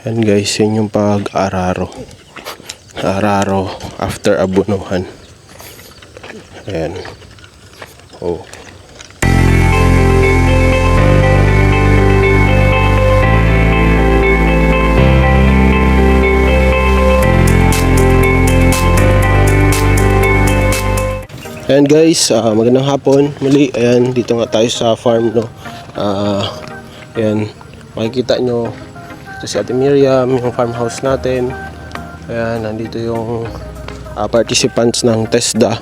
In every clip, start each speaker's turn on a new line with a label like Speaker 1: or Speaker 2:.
Speaker 1: Yan guys, yun yung pag-araro. Araro after abunuhan. Ayan. Oh. Ayan guys, ah, magandang hapon. Muli, ayan, dito nga tayo sa farm, no. Ah, ayan, makikita nyo, ito si Ate Miriam, yung farmhouse natin. Ayan, nandito yung ah, participants ng TESDA.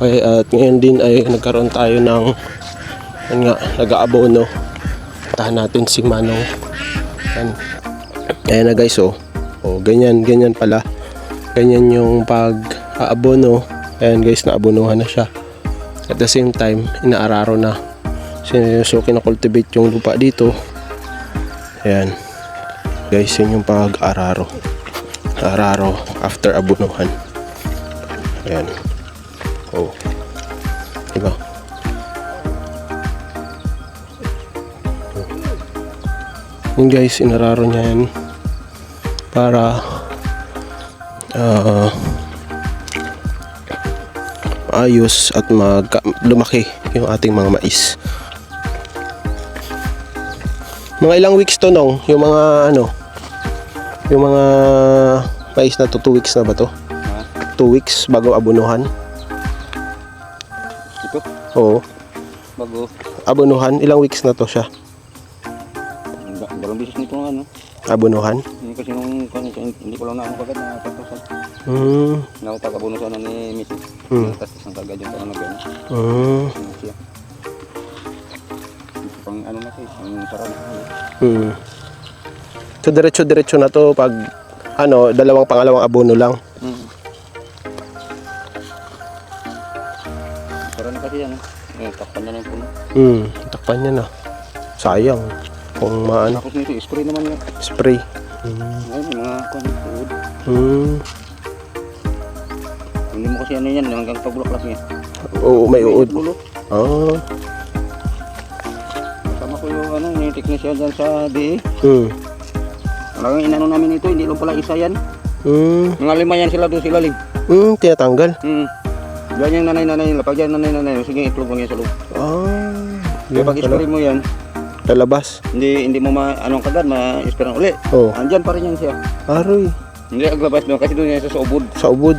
Speaker 1: Okay, at ngayon din ay nagkaroon tayo ng, ayan nga, nag-aabono. Tahan natin si Manong. Ayan, ayan na guys, oh. Oh, ganyan, ganyan pala. Ganyan yung pag-aabono. Ayan guys, naabunuhan na siya. At the same time, inaararo na. So, so kinakultivate yung lupa dito. Ayan. Guys, yun yung pag-araro. Araro after abunuhan. Ayan. Oh. Diba? Yun guys, inararo niya yan para ah ayos at mag lumaki yung ating mga mais. Mga ilang weeks to nong, yung mga ano, yung mga mais na to, 2 weeks na ba to? 2 weeks bago abunuhan.
Speaker 2: Ito,
Speaker 1: Oo,
Speaker 2: bago.
Speaker 1: abunuhan, ilang weeks na to siya.
Speaker 2: Dalawang bisis nito nga, ano.
Speaker 1: Abunuhan.
Speaker 2: Hindi kasi nung, hindi ko lang na ano kagad na pagkasan.
Speaker 1: Hmm.
Speaker 2: Nakutag abono sana ni Mrs.
Speaker 1: Hmm.
Speaker 2: Tapos isang kagad yung tanong gano'n.
Speaker 1: Hmm.
Speaker 2: Siya. Pang ano na siya, ang sarap na.
Speaker 1: Hmm. So diretso-diretso na to pag ano, dalawang pangalawang abono lang.
Speaker 2: Sarap na kasi yan, eh. Takpan na yung puno.
Speaker 1: Hmm, takpan niya na. Sayang kung maano,
Speaker 2: Tapos nito, spray naman yun.
Speaker 1: spray. Hmm.
Speaker 2: Ngayon, mga uod.
Speaker 1: Hmm.
Speaker 2: Hindi mo kasi ano yan, hanggang pagbulaklak niya.
Speaker 1: Oo, may uod.
Speaker 2: Ulo.
Speaker 1: Ah.
Speaker 2: Kasama ko yung ano, yung technician dyan sa DE.
Speaker 1: Hmm.
Speaker 2: Talagang inano namin ito, hindi lang pala isa yan.
Speaker 1: Hmm.
Speaker 2: Mga lima yan sila doon sila ling.
Speaker 1: Hmm, tinatanggal.
Speaker 2: Hmm. Yan yung nanay-nanay nila. Pag yan nanay-nanay, sige itlog lang yan sa loob.
Speaker 1: Ah.
Speaker 2: Kaya pag spray mo yan,
Speaker 1: Lalabas.
Speaker 2: hindi hindi mo ma anong kagad ma-spray uli.
Speaker 1: Oh.
Speaker 2: Andyan pa rin yan siya.
Speaker 1: Aroy.
Speaker 2: Hindi aglabas doon kasi doon yan sa ubod.
Speaker 1: Sa ubod.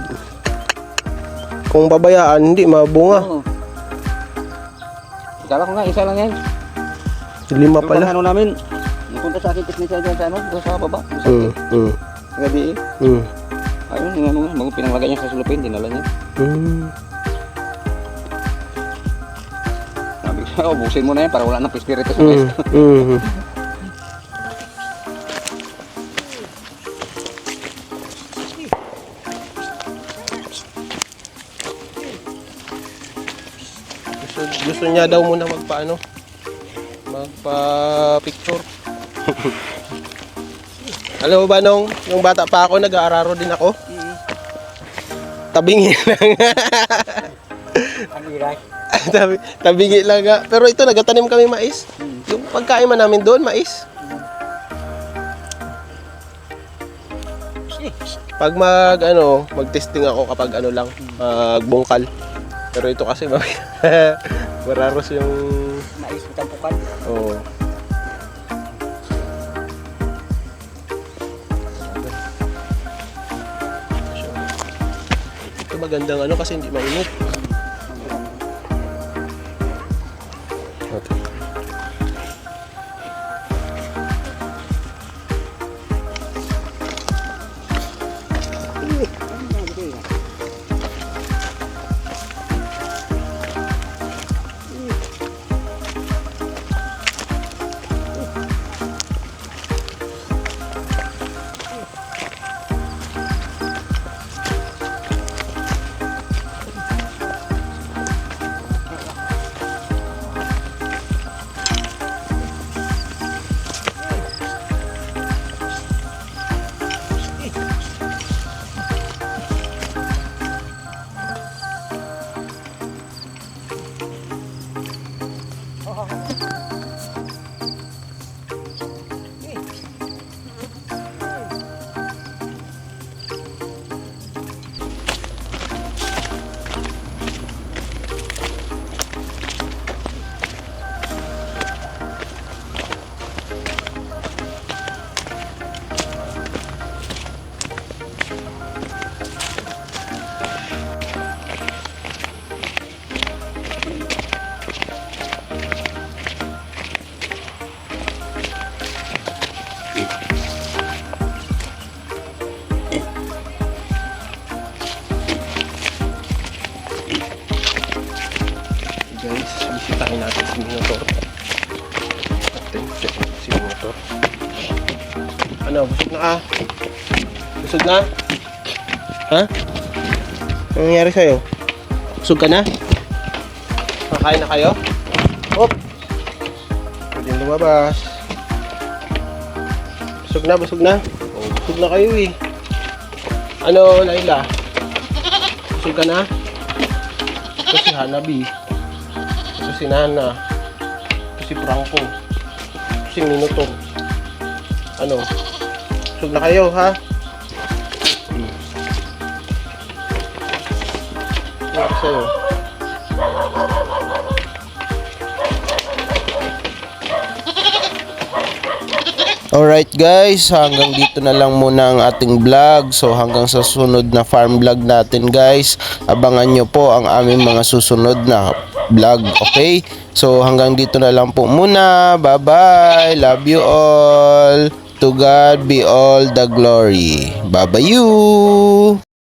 Speaker 1: Kung babayaan, hindi mabunga.
Speaker 2: Oo. Kala ko nga isa lang yan.
Speaker 1: Lima pala.
Speaker 2: ano namin, napunta sa akin technician dyan sa ano, doon sa baba. Sa
Speaker 1: Hmm. Hmm.
Speaker 2: sa DE.
Speaker 1: Hmm.
Speaker 2: Ayun, yung ano nga, mag pinanglagay niya sa sulupin, dinala niya.
Speaker 1: Hmm.
Speaker 2: Sabi ko, oh, busin mo na yan para wala nang pispirito sa pwesto.
Speaker 1: Hmm. Gusto, gusto niya daw muna magpaano magpa picture Alam mo ba nung, nung bata pa ako, nag-aararo din ako? Tabingi lang. Tabi, tabingi lang nga. Pero ito, nagatanim kami mais. Yung pagkain man namin doon, mais. Pag mag, ano, mag-testing ako kapag ano lang, magbungkal. Pero ito kasi, mararos yung,
Speaker 2: Mais tampukan.
Speaker 1: oh. Magandang ano kasi hindi mainit. Okay.
Speaker 3: Ano, busog na ka? Busog na? Ha? Anong nangyari sa'yo? Busog ka na? Kakain na kayo? Hop! Pwede lumabas. Busog na, busog na. Oh, busog na kayo eh. Ano, Laila? Busog ka na? Ito si Hanabi. Ito si Nana. Ito si Franco. Si Minutong. Ano? Busog na kayo, ha? Ano sa'yo? Alright guys, hanggang dito na lang muna ang ating vlog. So hanggang sa sunod na farm vlog natin guys, abangan nyo po ang aming mga susunod na vlog, okay? So hanggang dito na lang po muna. Bye bye. Love you all. To God be all the glory. Bye bye you.